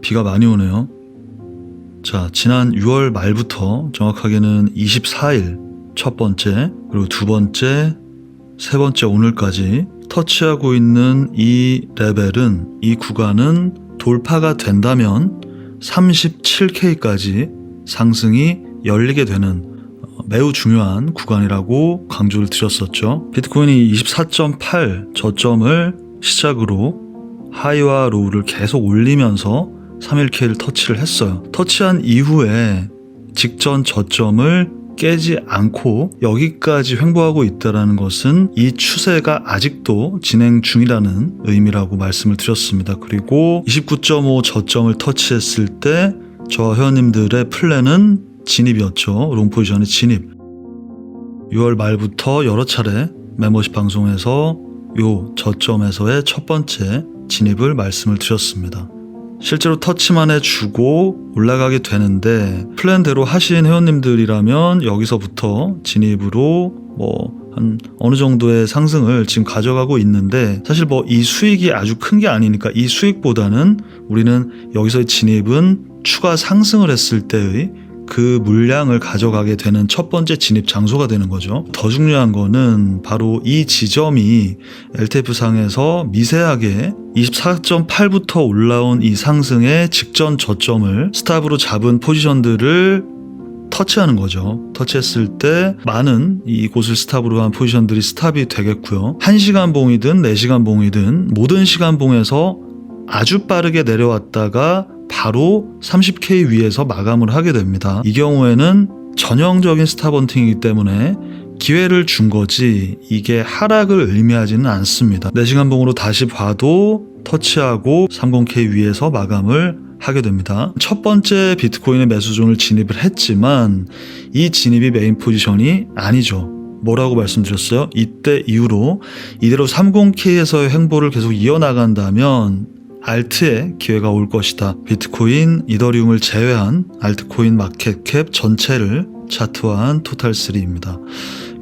비가 많이 오네요. 자, 지난 6월 말부터 정확하게는 24일 첫 번째, 그리고 두 번째, 세 번째 오늘까지 터치하고 있는 이 레벨은, 이 구간은 돌파가 된다면 37K까지 상승이 열리게 되는 어, 매우 중요한 구간이라고 강조를 드렸었죠. 비트코인이 24.8 저점을 시작으로 하이와 로우를 계속 올리면서 3일K를 터치를 했어요. 터치한 이후에 직전 저점을 깨지 않고 여기까지 횡보하고 있다는 것은 이 추세가 아직도 진행 중이라는 의미라고 말씀을 드렸습니다. 그리고 29.5 저점을 터치했을 때 저와 회원님들의 플랜은 진입이었죠. 롱포지션의 진입. 6월 말부터 여러 차례 멤버십 방송에서 요 저점에서의 첫 번째 진입을 말씀을 드렸습니다. 실제로 터치만 해주고 올라가게 되는데 플랜대로 하신 회원님들이라면 여기서부터 진입으로 뭐 한 어느 정도의 상승을 지금 가져가고 있는데 사실 뭐 이 수익이 아주 큰 게 아니니까 이 수익보다는 우리는 여기서의 진입은 추가 상승을 했을 때의 그 물량을 가져가게 되는 첫 번째 진입 장소가 되는 거죠. 더 중요한 거는 바로 이 지점이 LTF 상에서 미세하게 24.8부터 올라온 이 상승의 직전 저점을 스탑으로 잡은 포지션들을 터치하는 거죠. 터치했을 때 많은 이곳을 스탑으로 한 포지션들이 스탑이 되겠고요. 1시간 봉이든 4시간 봉이든 모든 시간 봉에서 아주 빠르게 내려왔다가 바로 30K 위에서 마감을 하게 됩니다. 이 경우에는 전형적인 스탑헌팅이기 때문에 기회를 준 거지 이게 하락을 의미하지는 않습니다. 4시간 봉으로 다시 봐도 터치하고 30K 위에서 마감을 하게 됩니다. 첫 번째 비트코인의 매수존을 진입을 했지만 이 진입이 메인 포지션이 아니죠. 뭐라고 말씀드렸어요? 이때 이후로 이대로 30K에서의 행보를 계속 이어나간다면 알트의 기회가 올 것이다. 비트코인, 이더리움을 제외한 알트코인 마켓캡 전체를 차트화한 토탈3입니다.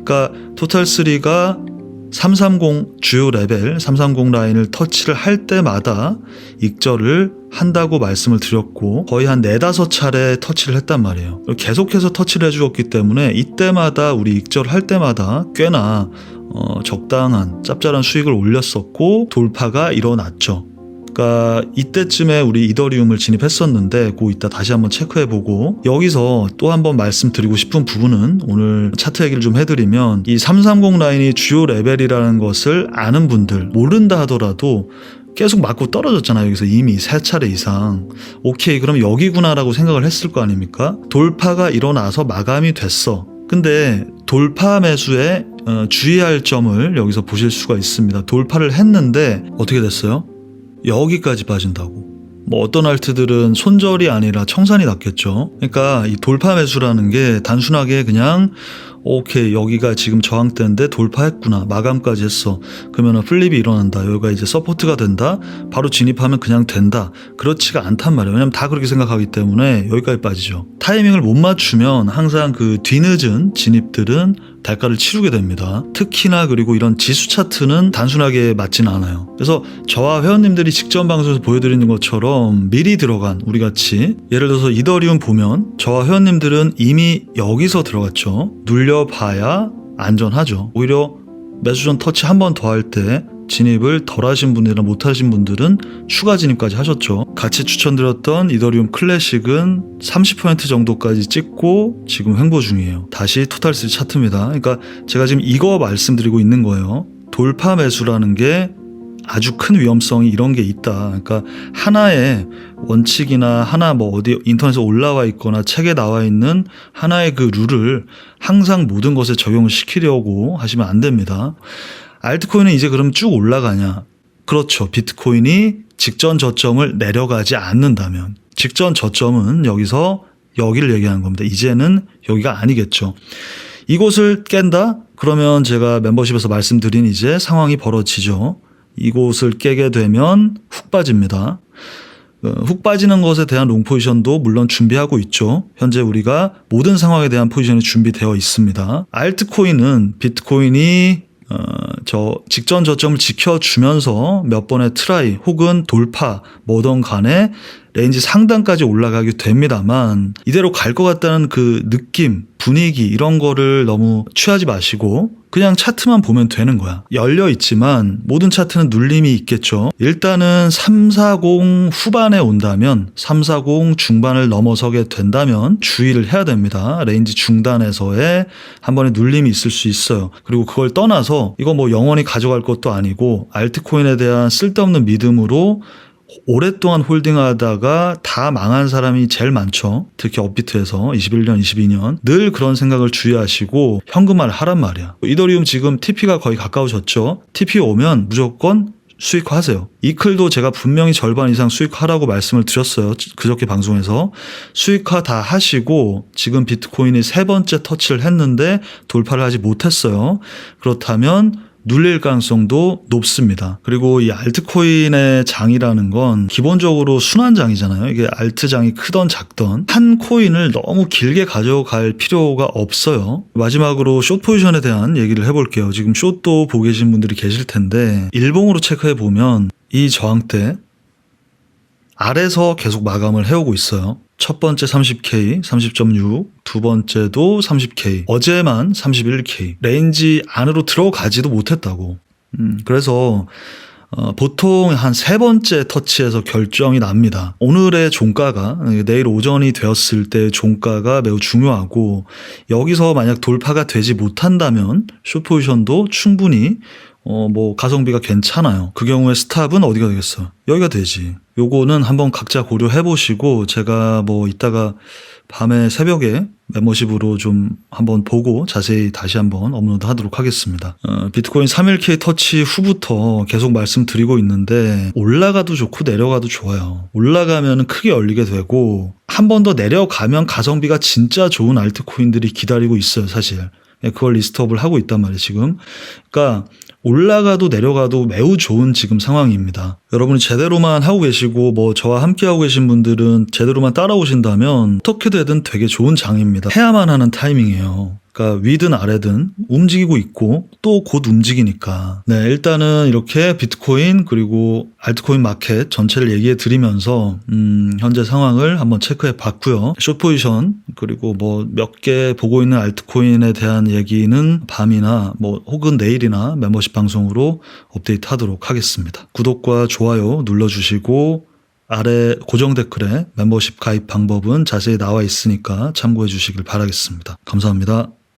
그러니까 토탈3가 330 주요 레벨 330 라인을 터치를 할 때마다 익절을 한다고 말씀을 드렸고 거의 한 네다섯 차례 터치를 했단 말이에요. 계속해서 터치를 해주었기 때문에 이때마다 우리 익절을 할 때마다 꽤나 어, 적당한 짭짤한 수익을 올렸었고 돌파가 일어났죠. 그러니까 이때쯤에 우리 이더리움을 진입했었는데 그 이따 다시 한번 체크해보고 여기서 또 한번 말씀드리고 싶은 부분은 오늘 차트 얘기를 좀 해드리면 이 330 라인이 주요 레벨이라는 것을 아는 분들 모른다 하더라도 계속 맞고 떨어졌잖아요. 여기서 이미 세 차례 이상. 오케이, 그럼 여기구나라고 생각을 했을 거 아닙니까? 돌파가 일어나서 마감이 됐어. 근데 돌파 매수에 어, 주의할 점을 여기서 보실 수가 있습니다. 돌파를 했는데 어떻게 됐어요? 여기까지 빠진다고. 뭐 어떤 알트들은 손절이 아니라 청산이 났겠죠. 그러니까 이 돌파 매수라는 게 단순하게 그냥 오케이 여기가 지금 저항대인데 돌파했구나. 마감까지 했어. 그러면 플립이 일어난다. 여기가 이제 서포트가 된다. 바로 진입하면 그냥 된다. 그렇지가 않단 말이에요 왜냐면 다 그렇게 생각하기 때문에 여기까지 빠지죠. 타이밍을 못 맞추면 항상 그 뒤늦은 진입들은 달가를 치르게 됩니다. 특히나 그리고 이런 지수 차트는 단순하게 맞지는 않아요. 그래서 저와 회원님들이 직전 방송에서 보여드리는 것처럼 미리 들어간 우리 같이 예를 들어서 이더리움 보면 저와 회원님들은 이미 여기서 들어갔죠. 눌려 봐야 안전하죠. 오히려 매수전 터치 한 번 더 할 때 진입을 덜 하신 분들이나 못 하신 분들은 추가 진입까지 하셨죠. 같이 추천드렸던 이더리움 클래식은 30% 정도까지 찍고 지금 횡보 중이에요. 다시 토탈스 차트입니다. 그러니까 제가 지금 이거 말씀드리고 있는 거예요. 돌파 매수라는 게 아주 큰 위험성이 이런 게 있다. 그러니까 하나의 원칙이나 하나 뭐 어디 인터넷에 올라와 있거나 책에 나와 있는 하나의 그 룰을 항상 모든 것에 적용을 시키려고 하시면 안 됩니다. 알트코인은 이제 그럼 쭉 올라가냐? 그렇죠. 비트코인이 직전 저점을 내려가지 않는다면 직전 저점은 여기서 여기를 얘기하는 겁니다. 이제는 여기가 아니겠죠. 이곳을 깬다? 그러면 제가 멤버십에서 말씀드린 이제 상황이 벌어지죠. 이곳을 깨게 되면 훅 빠집니다. 어, 훅 빠지는 것에 대한 롱 포지션도 물론 준비하고 있죠. 현재 우리가 모든 상황에 대한 포지션이 준비되어 있습니다. 알트코인은 비트코인이 어, 저 직전 저점을 지켜주면서 몇 번의 트라이 혹은 돌파 뭐든 간에 레인지 상단까지 올라가게 됩니다만 이대로 갈 것 같다는 그 느낌, 분위기 이런 거를 너무 취하지 마시고 그냥 차트만 보면 되는 거야. 열려 있지만 모든 차트는 눌림이 있겠죠. 일단은 340 후반에 온다면 340 중반을 넘어서게 된다면 주의를 해야 됩니다. 레인지 중단에서의 한 번의 눌림이 있을 수 있어요. 그리고 그걸 떠나서 이거 뭐 영원히 가져갈 것도 아니고 알트코인에 대한 쓸데없는 믿음으로 오랫동안 홀딩하다가 다 망한 사람이 제일 많죠. 특히 업비트에서 21년, 22년 늘 그런 생각을 주의하시고 현금화를 하란 말이야. 이더리움 지금 TP가 거의 가까워졌죠. TP 오면 무조건 수익화하세요. 이클도 제가 분명히 절반 이상 수익하라고 말씀을 드렸어요. 그저께 방송에서 수익화 다 하시고 지금 비트코인이 세 번째 터치를 했는데 돌파를 하지 못했어요. 그렇다면 눌릴 가능성도 높습니다. 그리고 이 알트코인의 장이라는 건 기본적으로 순환장이잖아요. 이게 알트장이 크던 작던 한 코인을 너무 길게 가져갈 필요가 없어요. 마지막으로 숏 포지션에 대한 얘기를 해볼게요. 지금 숏도 보고 계신 분들이 계실 텐데 일봉으로 체크해 보면 이 저항대 아래서 계속 마감을 해오고 있어요. 첫 번째 30K, 30.6, 두 번째도 30K, 어제만 31K. 레인지 안으로 들어가지도 못했다고. 음, 그래서 어, 보통 한 세 번째 터치에서 결정이 납니다. 오늘의 종가가 내일 오전이 되었을 때 종가가 매우 중요하고 여기서 만약 돌파가 되지 못한다면 숏 포지션도 충분히 어, 뭐 가성비가 괜찮아요. 그 경우에 스탑은 어디가 되겠어? 여기가 되지. 요거는 한번 각자 고려해 보시고 제가 뭐 이따가 밤에 새벽에 멤버십으로 좀 한번 보고 자세히 다시 한번 업로드 하도록 하겠습니다. 어, 비트코인 3일K 터치 후부터 계속 말씀드리고 있는데 올라가도 좋고 내려가도 좋아요. 올라가면 크게 열리게 되고 한 번 더 내려가면 가성비가 진짜 좋은 알트코인들이 기다리고 있어요, 사실. 예, 그걸 리스트업을 하고 있단 말이에요, 지금. 그러니까 올라가도 내려가도 매우 좋은 지금 상황입니다. 여러분이 제대로만 하고 계시고 뭐 저와 함께 하고 계신 분들은 제대로만 따라오신다면 어떻게 되든 되게 좋은 장입니다. 해야만 하는 타이밍이에요. 그러니까 위든 아래든 움직이고 있고 또 곧 움직이니까. 네, 일단은 이렇게 비트코인 그리고 알트코인 마켓 전체를 얘기해 드리면서 음, 현재 상황을 한번 체크해 봤고요. 숏 포지션 그리고 뭐 몇 개 보고 있는 알트코인에 대한 얘기는 밤이나 뭐 혹은 내일이나 멤버십 방송으로 업데이트 하도록 하겠습니다. 구독과 좋아요 눌러 주시고 아래 고정 댓글에 멤버십 가입 방법은 자세히 나와 있으니까 참고해 주시길 바라겠습니다. 감사합니다.